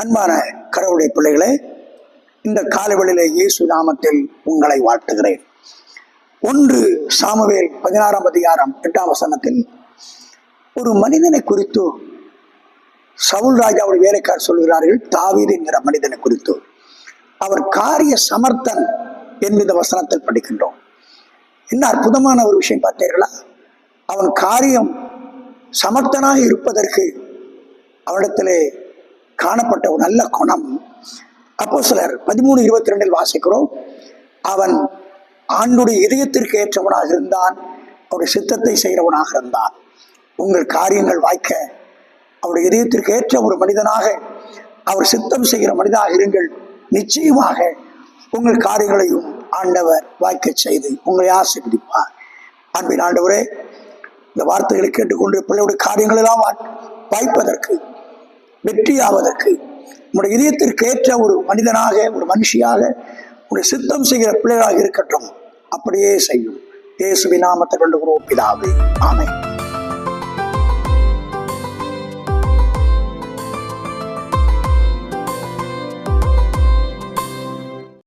அன்பான கடவுளுடைய பிள்ளைகளே இந்த காலவெளியிலே இயேசு நாமத்தில் உங்களை வாழ்த்துகிறேன். ஒன்று சாமுவேல் பதினாறாம் அதிகாரம் எட்டாம் வசனத்தில் ஒரு மனிதனை குறித்து சவுல் ராஜாவுடைய வேலைக்கார் சொல்கிறார்கள் தாவீது என்கிற மனிதனை குறித்து. அவர் காரிய சமர்த்தன் என்கிற வசனத்தில் படிக்கின்றோம். என்ன அற்புதமான ஒரு விஷயம் பார்த்தீர்களா? அவன் காரியம் சமர்த்தனாக இருப்பதற்கு அவனிடத்திலே காணப்பட்ட ஒரு நல்ல குணம். அப்போ சிலர் பதிமூணு இருபத்தி ரெண்டில் வாசிக்கிறோம். அவன் ஆண்டுடைய இதயத்திற்கு ஏற்றவனாக இருந்தான். அவருடைய சித்தத்தை செய்கிறவனாக இருந்தான். உங்கள் காரியங்கள் வாய்க்க அவருடைய இதயத்திற்கு ஏற்ற ஒரு மனிதனாக அவர் சித்தம் செய்கிற மனிதனாக இருங்கள். நிச்சயமாக உங்கள் காரியங்களையும் ஆண்டவர் வாய்க்க செய்து உங்களை ஆசீர்வதிப்பார். அன்பின் ஆண்டவரே இந்த வார்த்தைகளை கேட்டுக்கொண்டு பிள்ளையுடைய காரியங்களெல்லாம் வாய்ப்பதற்கு வெற்றியாவதற்கு உங்களுடைய இதயத்திற்கு ஏற்ற ஒரு மனிதனாக ஒரு மனுஷியாக உங்களுடைய சித்தம் செய்கிற பிள்ளைகளாக இருக்கட்டும். அப்படியே செய்யும். இயேசுவின் நாமத்தை கொண்டு பிதாவே. ஆமை